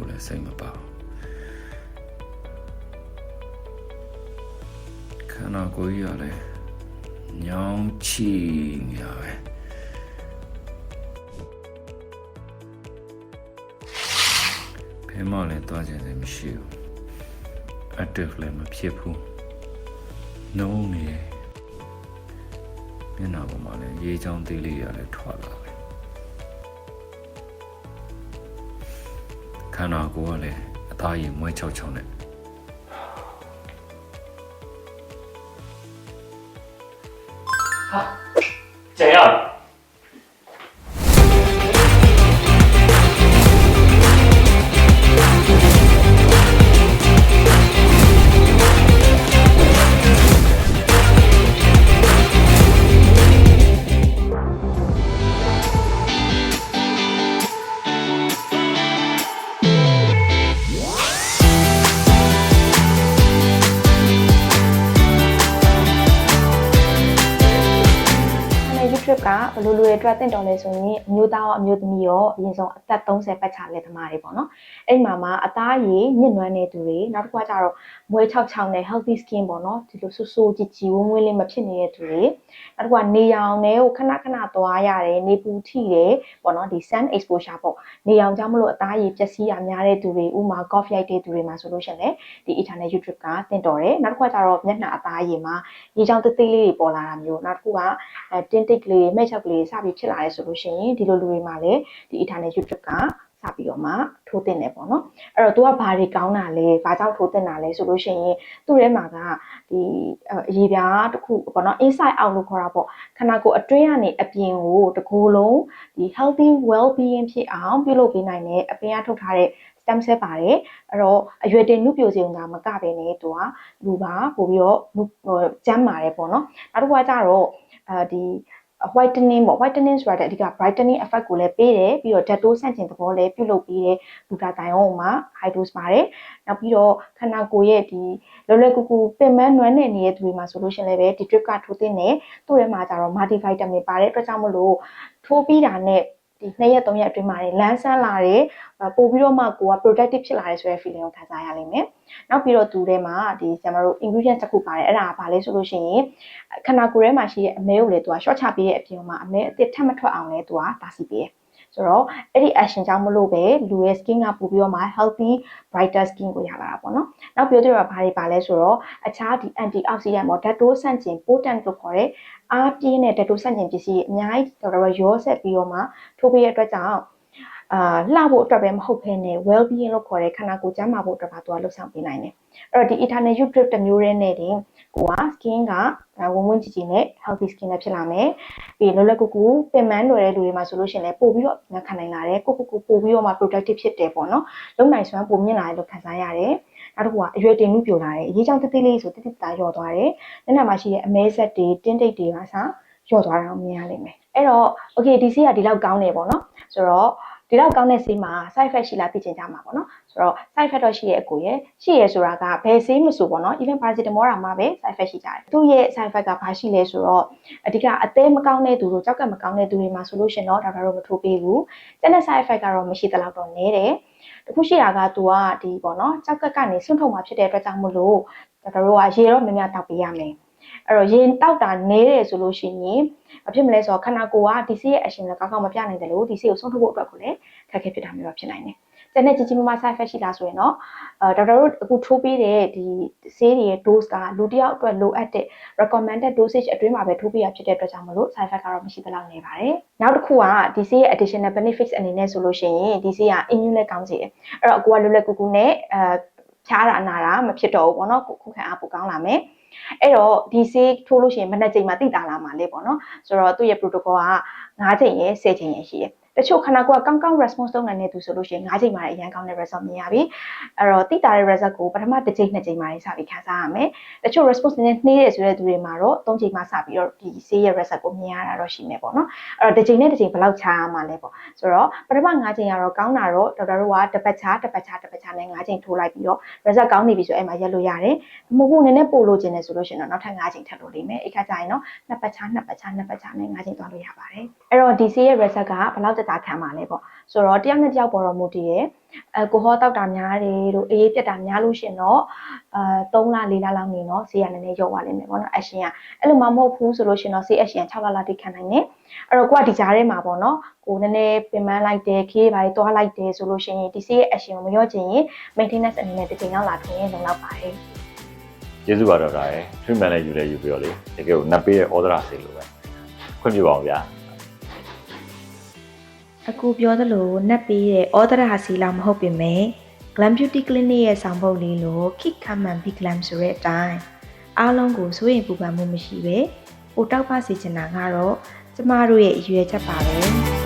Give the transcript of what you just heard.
ဖို့လည်းစိတ်မပါဘူးခန္ဓာကိုယ်ကြီးကလည်းညောင်းချီနေရပဲဘယ်မှလည်းတွားခြင်းလည်းမရှိဘူးအတက်လည်းမဖြစ်ဘူးနှုံးနေတယ်မျက်နှာပေါ်မှာလည်းရေချောင်းသေးလေးရလည်းထွက်လာ န္ဓာကိုယ်ကလည်းအသားရည်မွဲချောက်ချောင်းနဲ့怎样？အဲ့ YouTube ကဘယ်လိုလူတွေအတွက်တင့်တော်လဲဆိုရင်အမျိုးသားရောအမျိုးသမီးရောအရင်ဆုံးအသက်30ပတ်ချလက်သမားတွေပေါ့နော်အဲ့ဒီမှာမှာအသားရည်ညှစ်နွမ်းနေသူတွေနောက်တစ်ခုကကျတော့မွေး66နဲ့ healthy skin ပေါ့နော်ဒီလိုဆူဆူကြည်ကြည်ဝန်းဝန်းလေးမဖြစ်နေတဲ့သူတွေနောက်တစ်ခုကနေရောင်နဲ့ကိုခဏခဏသွားရတယ်နေပူထိတယ်ပေါ့နော်ဒီ sun exposure ပေါ့နေရောင်ကြောင့်မလို့အသားရည်ပျက်စီးရများတဲ့သူတွေဥမာ coffee ရိုက်တဲ့သူတွေမှာဆိုလို့ရှိရင်လည်းဒီ eternal YouTube ကတင့်တော်တယ်နောက်တစ်ခုကကျတော့မျက်နှာအသားရည်မှာရေချောင်းသေးသေးလေးတွေပေါ်လာတာမျိုးနောက်တစ်ခုကအဲတင်းတိတ်ကလေးမိတ်ချက်ကလေးစပြီးဖြစ်လာရဲဆိုလို့ရှိရင်ဒီလိုလူတွေမှာလည်းဒီ eternal YouTube ကစပြီးတော့မှထိုးတင်တယ်ပေါ့နော်အဲ့တော့ तू ကဘာတွေကောင်းတာလဲဘာကြောင့်ထိုးတင်တာလဲဆိုလို့ရှိရင်သူ့ထဲမှာကဒီအရေးပြားတစ်ခုပေါ့နော် inside out လို့ခေါ်တာပေါ့ခန္ဓာကိုယ်အတွင်းကနေအပြင်ကိုတစ်ကိုယ်လုံးဒီ healthy well being ဖြစ်အောင်ပြုလုပ်ပေးနိုင်တဲ့အပြင်အထုတ်ထားတဲ့ stem cell ပါတယ်အဲ့တော့အရွယ်တင်နုပြိုစင်ကမကပဲねသူကလူပါပို့ပြီးတော့နုဟိုကျန်းမာတယ်ပေါ့နော်နောက်တစ်ခုကကြတော့အဲဒီ whitening ပေါ့ whitening ဆိုတာတဲ့အဓိက brightening effect ကိုလည်းပေးတယ်ပြီးတော့ dead dose ဆန့်ကျင်သဘောလည်းပြုလုပ်ပေးတယ်ဘူတာတိုင်အောင်မှာ high dose ပါတယ်နောက်ပြီးတော့ခန္ဓာကိုယ်ရဲ့ဒီလောလောကူကူပင်မနွမ်းနေနေတဲ့သူတွေမှာဆိုလို့ရှိရင်လည်းပဲဒီ drip ကထိုးသင့်တယ်သူ့ထဲမှာကျတော့ multivitamin ပါတဲ့အတွက်ကြောင့်မလို့ထိုးပြီးတာနဲ့ ဒီနှစ်ရက်သုံးရက်အတွင်းမှာလန်းဆန်းလာတယ်ပို့ပြီးတော့မှကိုက productive ဖြစ်လာတယ်ဆိုတဲ့ feeling ကိုခံစားရလိမ့်မယ်နောက်ပြီးတော့သူထဲမှာဒီဆရာမတို့ ingredient တစ်ခုပါတယ်အဲ့ဒါကဘာလဲဆိုလို့ရှိရင်ခန္ဓာကိုယ်ထဲမှာရှိတဲ့အမဲကိုလည်းသူက short ချပေးတဲ့အပြင်မှာအမဲအသစ်ထပ်မထွက်အောင်လည်းသူကတားဆီးပေးတယ် ဆိုတော့အဲ့ဒီ action ကြောင့်မလို့ပဲလူရဲ့ skin ကပို့ပြီးတော့မှ healthy brighter skin ကိုရလာတာပေါ့နော်နောက်ပြီးတော့ဘာတွေပါလဲဆိုတော့အခြားဒီ antioxidant ပေါ့ဓာတ်တိုးဆန့်ကျင် potent လို့ခေါ်တဲ့အားပြင်းတဲ့ဓာတ်တိုးဆန့်ကျင်ပစ္စည်းအများကြီးတော်တော်ရောဆက်ပြီးတော့မှထိုးပေးရတဲ့အတွက်ကြောင့်အာလှဖို့အတွက်ပဲမဟုတ်ဘဲနဲ့ well being လို့ခေါ်တဲ့ခန္ဓာကိုယ်ကျန်းမာဖို့အတွက်ပါသူကလှုပ်ဆောင်ပေးနိုင်တယ် အဲ့တော့ဒီ eternal youth drip တစ်မျိုးရဲနဲ့တင်ကိုက skin ကဝင်ဝင်ကြည်ကြည်နဲ့ healthy skin နဲ့ဖြစ်လာမယ်ပြီးလောလောကူကူပင်ပန်းလွယ်တဲ့လူတွေမှာဆိုလို့ရှိရင်လည်းပို့ပြီးတော့ငခံနိုင်လာတယ်ကိုကိုကိုပို့ပြီးတော့မှ productive ဖြစ်တယ်ပေါ့နော်လုံနိုင်စွမ်းပိုမြင့်လာတယ်လို့ခံစားရတယ်နောက်တစ်ခုကအရွယ်တင်မှုပြိုလာတယ်အရေးချောင်းတိတိလေးဆိုတိတိတာလျော့သွားတယ်ညနေမှာရှိတဲ့အမဲဆက်တွေတင်းတိတ်တွေကစားလျော့သွားတာကိုမြင်ရလိမ့်မယ်အဲ့တော့ okay ဒီဆေးကဒီလောက်ကောင်းနေပေါ့နော်ဆိုတော့ ဒီလောက်ကောင်းတဲ့ဆေးမှာ side effect ရှိလားသိချင်ကြမှာပေါ့နော်ဆိုတော့ side effect တော့ရှိရဲ့အကိုရဲ့ရှိရဲဆိုတာကဘယ်ဆေးမဆိုပေါ့နော် even paracetamol တာမှပဲ side effect ရှိကြတယ်သူ့ရဲ့ side effect ကဘာရှိလဲဆိုတော့အဓိကအသေးမကောင်းတဲ့သူတို့ကြောက်ကမကောင်းတဲ့သူတွေမှာဆိုလို့ရှင်တော့ဒါတော့မထိုးပေးဘူးကျန်တဲ့ side effect ကတော့မရှိသလောက်တော့နည်းတယ်တခုရှိတာကသူကဒီပေါ့နော်ကြောက်ကက်ကနေဆွန့်ထုတ်မှာဖြစ်တဲ့အတွက်ကြောင့်မလို့ဒါတို့ကရေတော့များများတောက်ပေးရမယ် အဲ့တော့ရေတောက်တာနည်းတယ်ဆိုလို့ရှိရင်ဘာဖြစ်မလဲဆိုတော့ခန္ဓာကိုယ်ကဒီဆေးရဲ့အရှင်လည်းကောင်းကောင်းမပြနိုင်တယ်လို့ဒီဆေးကိုဆုံးထုတ်ဖို့အတွက်ကိုလည်းခက်ခဲဖြစ်တာမျိုးတော့ဖြစ်နိုင်တယ်။ကျန်တဲ့ကြီးကြီးမားမား side effect ရှိလားဆိုရင်တော့အဲဒေါက်တာတို့အခုထိုးပေးတဲ့ဒီဆေးတွေရဲ့ dose ကလူတစ်ယောက်အတွက်လိုအပ်တဲ့ recommended dosage အတွင်းမှာပဲထိုးပေးရဖြစ်တဲ့အတွက်ကြောင့်မလို့ side effect ကတော့မရှိသလောက်နေပါတယ်။နောက်တစ်ခုကဒီဆေးရဲ့ additional benefits အနေနဲ့ဆိုလို့ရှိရင်ဒီဆေးက immune လည်းကောင်းစေတယ်။အဲ့တော့အကူကလွယ်လွယ်ကူကူနဲ့အဲဖြားတာအနာတာမဖြစ်တော့ဘူးပေါ့နော်ခုခံအားပိုကောင်းလာမယ်။ အဲ့တော့ဒီဆေးထိုးလို့ရှိရင်မနေ့ချိန်မှာတိတာလာမှာလေပေါ့နော်ဆိုတော့သူ့ရဲ့ protocol က9ချိန်ရယ်10ချိန်ရယ်ရှိရယ် တချို့ခန္ဓာကိုယ်ကကောင်းကောင်း response လုပ်နိုင်တဲ့သူဆိုလို့ရှိရင်9ချိန်မှလည်းအရင်ကောင်းတဲ့ result မြင်ရပြီအဲ့တော့တိတာတဲ့ result ကိုပထမတစ်ချိန်နှစ်ချိန်မှလည်းစပြီးခံစားရမယ်တချို့ response နည်းနှေးတယ်ဆိုတဲ့သူတွေမှာတော့3ချိန်မှစပြီးတော့ဒီဆေးရဲ့ result ကိုမြင်ရတာတော့ရှိမယ်ပေါ့နော်အဲ့တော့တစ်ချိန်နဲ့တစ်ချိန်ဘယ်လောက်ချားရမှာလဲပေါ့ဆိုတော့ပထမ9ချိန်ကတော့ကောင်းတာတော့ဒေါက်တာတို့ကတစ်ပတ်ချားတစ်ပတ်ချားတစ်ပတ်ချားနဲ့9ချိန်ထိုးလိုက်ပြီးတော့ result ကောင်းနေပြီဆိုအဲ့မှာရက်လို့ရတယ်မဟုတ်ဘူးနည်းနည်းပို့လို့ခြင်းနဲ့ဆိုလို့ရှိရင်တော့နောက်ထပ်9ချိန်ထပ်လို့လိမ့်မယ်အဲ့ခါကျရင်တော့နှစ်ပတ်ချားနှစ်ပတ်ချားနှစ်ပတ်ချားနဲ့9ချိန်သွားလို့ရပါတယ်အဲ့တော့ဒီဆေးရဲ့ result ကဘယ်လောက်တက်တာခံပါလဲပေါ့ဆိုတော့တယောက်နဲ့တယောက်ပေါ်တော့မူတည်ရယ်အဲကိုဟောတောက်တာများတယ်တို့အေးပြက်တာများလို့ရှရင်တော့အဲ3လ4လလောက်နေတော့ဈေးကနည်းနည်းရော့သွားလိမ့်မယ်ပေါ့နော်အရှင်ကအဲ့လိုမှမဟုတ်ဘူးဆိုလို့ရှရင်တော့ဈေးအရှင်6လလောက်တိခံနိုင်တယ်အဲ့တော့ကိုကဒီကြားထဲမှာပေါ့နော်ကိုနည်းနည်းပင်ပန်းလိုက်တယ်ခေးပါသွားလိုက်တယ်ဆိုလို့ရှရင်ဒီဈေးရဲ့အရှင်ကိုမရော့ချင်ရင် maintenance အနေနဲ့တစ်ချိန်လောက်လာထွင်ရင်လုံလောက်ပါတယ်ကျေးဇူးပါတော့ဒါရယ် treatment လည်းယူလဲယူပြီးတော့လေတကယ်ကိုနပ်ပေးတဲ့ order ဆေးလိုပဲခွင့်ပြုပါအောင်ဗျာ အခုပြောသလိုနှက်ပေးတဲ့ဩဒရဟာစီလာမဟုတ်ပြင်မဲ့ Glam Beauty Clinic ရဲ့ဆောင်ပုဒ်လေးလို Kick Common Big Glam ဆိုတဲ့အတိုင်းအားလုံးကိုစိုးရင်ပူပန်မှုမရှိပဲပိုတောက်ပစေချင်တာကတော့ကျမတို့ရဲ့အရွယ်ချက်ပါပဲ